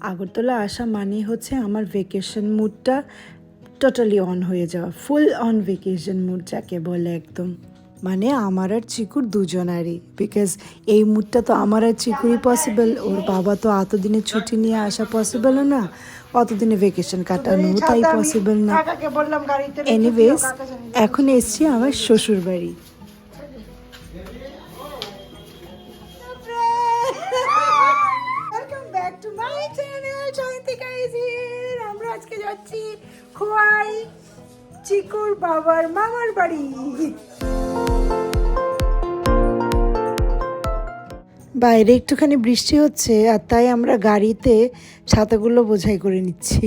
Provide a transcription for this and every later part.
আগরতলা আসা মানে হচ্ছে আমার ভেকেশন মুডটা টোটালি অন হয়ে যাওয়া ফুল অন ভেকেশন মুড যাকে বলে একদম। মানে আমার আর চিকুর দুজনারই বিকজ এই মুডটা তো আমার আর চিকুরই পসিবল ওর বাবা তো এতদিনে ছুটি নিয়ে আসা পসিবলও না অতদিনে ভেকেশন কাটানো তাই পসিবল না। এনিওয়েজ এখন এসছি আমার শ্বশুর বাড়ি যাচ্ছি খোয়াই, চিকুর বাবার মামার বাড়ি। বাইরে একটুখানি বৃষ্টি হচ্ছে, আর তাই আমরা গাড়িতে ছাতাগুলো বোঝাই করে নিচ্ছি।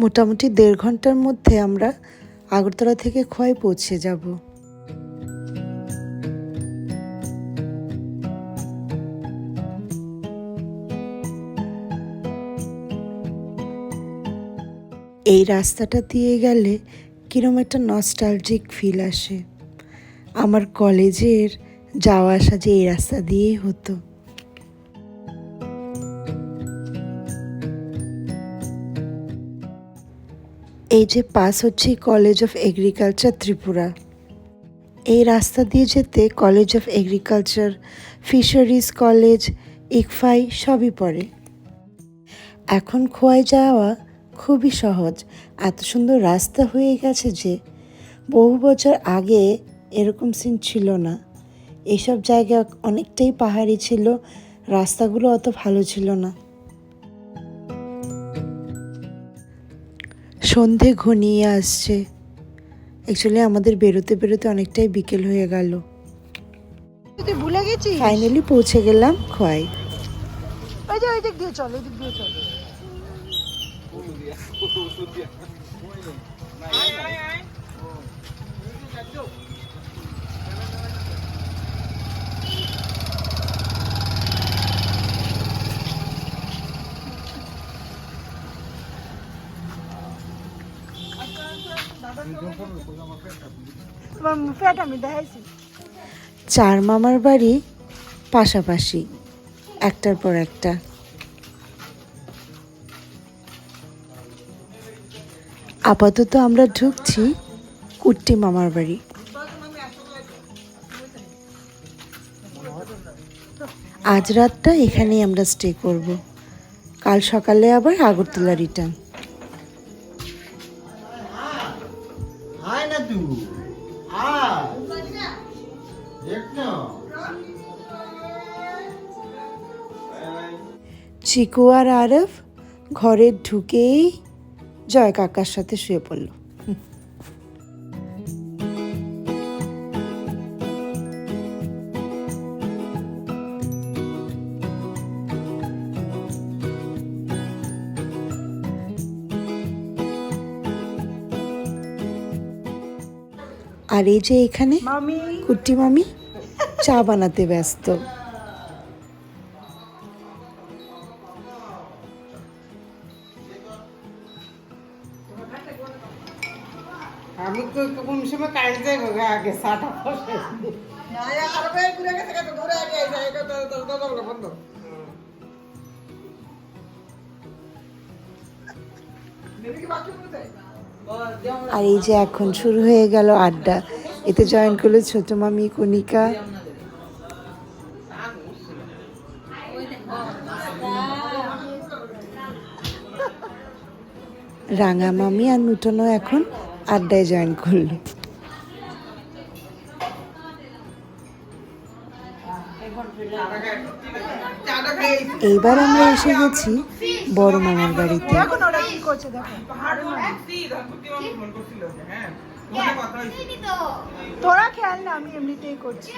মোটামুটি দেড় ঘণ্টার মধ্যে আমরা আগরতলা থেকে খোয়াই পৌঁছে যাব। এই রাস্তাটা দিয়ে গেলে কিরম একটা নস্টালজিক ফিল আসে। আমার কলেজের যাওয়া আসা যে এই রাস্তা দিয়েই হতো। এই যে পাস হচ্ছে কলেজ অফ এগ্রিকালচার ত্রিপুরা। এই রাস্তা দিয়ে যেতে college of agriculture fisheries college ICFAI সবই পড়ে। এখন খোয়াই যাওয়া খুবই সহজ। এত সুন্দর রাস্তা হয়ে গেছে যে বহু বছর আগে এরকম সিন ছিল না। এইসব জায়গা অনেকটাই পাহাড়ি ছিল, রাস্তাগুলো অত ভালো ছিল না। সন্ধে ঘনিয়ে আসছে। অ্যাকচুয়ালি আমাদের বেরোতে বেরোতে অনেকটাই বিকেল হয়ে গেল। তুই ভুলে গেছিস? ফাইনালি পৌঁছে গেলাম খোয়াই। ওই যে ওই দিক দিয়ে চল ওই দিক দিয়ে চল। তোমার ফ্যাট আমি চার মামার বাড়ি পাশাপাশি, একটার পর একটা। আপাতত আমরা ঢুকছি কুট্টি মামার বাড়ি। আজ রাতটা এখানেই আমরা স্টে করব। কাল সকালে আবার আগরতলা রিটার্ন চিকু আর আরফ ঘরে ঢুকেই জয় কাকার সাথে শুয়ে পড়ল। আর এই যে এখানে কুট্টি মামি। চা বানাতে ব্যস্ত। আমি তো কোন সময় কাজ যাইব আগে সাটা ফসে আর এই যে এখন শুরু হয়ে গেল আড্ডা। এতে জয়েন করল ছোট মামি কণিকা। রাঙা মামি আর নূতনও এখন আড্ডায় জয়েন করল। এইবার আমরা এসে গেছি বড় মামার বাড়িতে। তোরা খেয়াল না, আমি এমনিতেই করছি।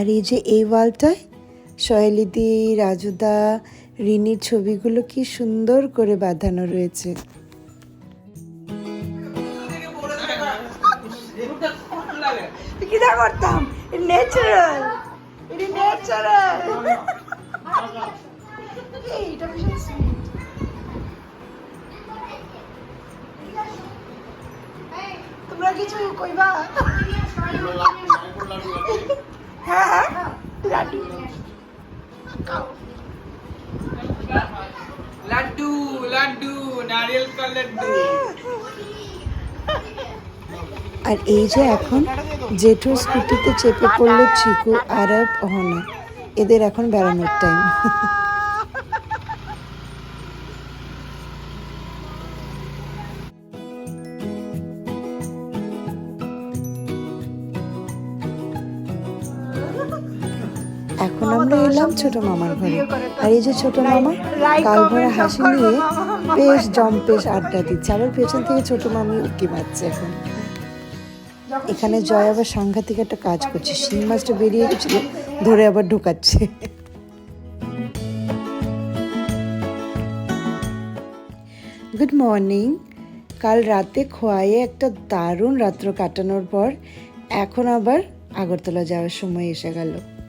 আর এই যে এই ওয়ালটায় শৈলিদি রাজুদা, রিনির ছবিগুলো কি সুন্দর করে বাঁধানো রয়েছে। তোমরা কিছু কইবা? হ্যাঁ হ্যাঁ। লাড্ডু। লাড্ডু লাড্ডু নারিয়েল কা লাড্ডু। আর এই যে এখন জেঠুর স্কুটিতে চেপে পড়ল চিকু আরব অহনা। এদের এখন বেড়ানোর টাইম এখন আমরা এলাম ছোট মামার ঘরে। আর এই যে ছোট মামা কাল ভরা হাসি নিয়ে বেশ জম্পেশ আড্ডা দিচ্ছে। আবার পেছন থেকে ছোট মামি উকি মারছে এখন। এখানে জয় আবার সাংঘাতিক একটা কাজ করছে। শিং মাছটা বেরিয়ে গেছিল ধরে আবার ঢোকাচ্ছে। গুড মর্নিং কাল রাতে খোয়াইয়ে একটা দারুণ রাত্র কাটানোর পর এখন আবার আগরতলা যাওয়ার সময় এসে গেল।